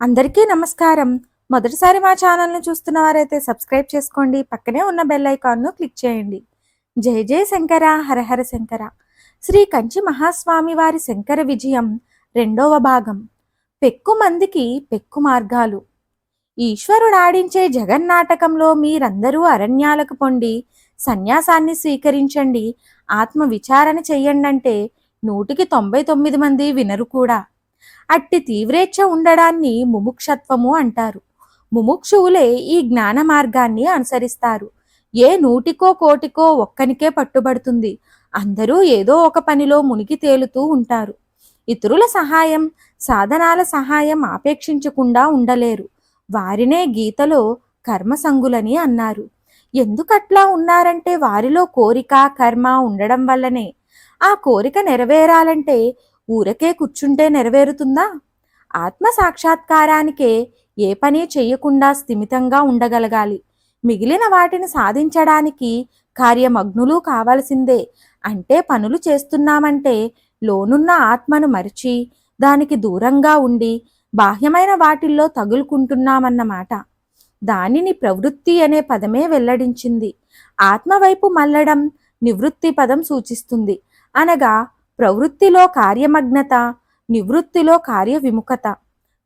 అందరికీ నమస్కారం. మొదటిసారి మా ఛానల్ను చూస్తున్న వారైతే సబ్స్క్రైబ్ చేసుకోండి. పక్కనే ఉన్న బెల్ ఐకాన్ను క్లిక్ చేయండి. జయ జయ శంకర హరహర శంకర. శ్రీ కంచి మహాస్వామి వారి శంకర విజయం రెండవ భాగం. పెక్కు మందికి పెక్కు మార్గాలు. ఈశ్వరుడు ఆడించే జగన్నాటకంలో మీరందరూ అరణ్యాలకు పొండి సన్యాసాన్ని స్వీకరించండి. ఆత్మ విచారణ చెయ్యండంటే నూటికి తొంభై తొమ్మిది మంది వినరు కూడా. అట్టి తీవ్రేచ్ఛ ఉండడాన్ని ముముక్షత్వము అంటారు. ముముక్షువులే ఈ జ్ఞాన మార్గాన్ని అనుసరిస్తారు. ఏ నూటికో కోటికో ఒక్కనికే పట్టుబడుతుంది. అందరూ ఏదో ఒక పనిలో మునిగి తేలుతూ ఉంటారు. ఇతరుల సహాయం సాధనాల సహాయం ఆపేక్షించకుండా ఉండలేరు. వారినే గీతలో కర్మసంగులని అన్నారు. ఎందుకట్లా ఉన్నారంటే వారిలో కోరిక కర్మ ఉండడం వల్లనే. ఆ కోరిక నెరవేరాలంటే ఊరకే కూర్చుంటే నెరవేరుతుందా? ఆత్మ సాక్షాత్కారానికే ఏ పని చెయ్యకుండా స్థిమితంగా ఉండగలగాలి. మిగిలిన వాటిని సాధించడానికి కార్యమగ్నులు కావలసిందే. అంటే పనులు చేస్తున్నామంటే లోనున్న ఆత్మను మరిచి దానికి దూరంగా ఉండి బాహ్యమైన వాటిల్లో తగులుకుంటున్నామన్నమాట. దానిని ప్రవృత్తి అనే పదమే వెల్లడించింది. ఆత్మవైపు మల్లడం నివృత్తి పదం సూచిస్తుంది. అనగా ప్రవృత్తిలో కార్యమగ్నత నివృత్తిలో కార్య విముఖత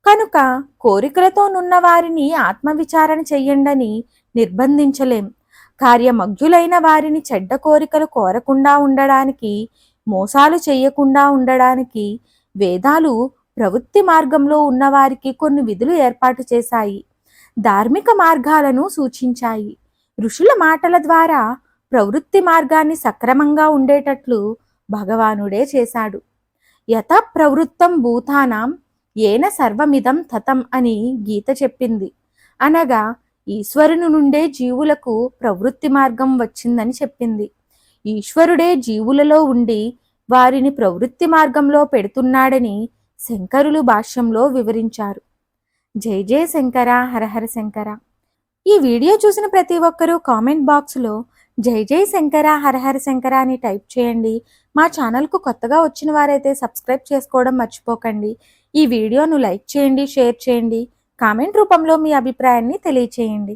కనుక కోరికలతో నున్న వారిని ఆత్మవిచారణ చెయ్యండని నిర్బంధించలేం. కార్యమగ్యులైన వారిని చెడ్డ కోరికలు కోరకుండా ఉండడానికి మోసాలు చేయకుండా ఉండడానికి వేదాలు ప్రవృత్తి మార్గంలో ఉన్నవారికి కొన్ని విధులు ఏర్పాటు చేశాయి. ధార్మిక మార్గాలను సూచించాయి. ఋషుల మాటల ద్వారా ప్రవృత్తి మార్గాన్ని సక్రమంగా ఉండేటట్లు భగవానుడే చేశాడు. యథ ప్రవృత్తం భూతానాం ఏన సర్వమిదం తతం అని గీత చెప్పింది. అనగా ఈశ్వరుని నుండే జీవులకు ప్రవృత్తి మార్గం వచ్చిందని చెప్పింది. ఈశ్వరుడే జీవులలో ఉండి వారిని ప్రవృత్తి మార్గంలో పెడుతున్నాడని శంకరులు భాష్యంలో వివరించారు. జై జయ శంకర హరహర శంకర. ఈ వీడియో చూసిన ప్రతి ఒక్కరూ కామెంట్ బాక్స్లో జై జై శంకర హరహర శంకర అని టైప్ చేయండి. మా ఛానల్కు కొత్తగా వచ్చిన వారైతే సబ్స్క్రైబ్ చేసుకోవడం మర్చిపోకండి. ఈ వీడియోను లైక్ చేయండి షేర్ చేయండి. కామెంట్ రూపంలో మీ అభిప్రాయాన్ని తెలియచేయండి.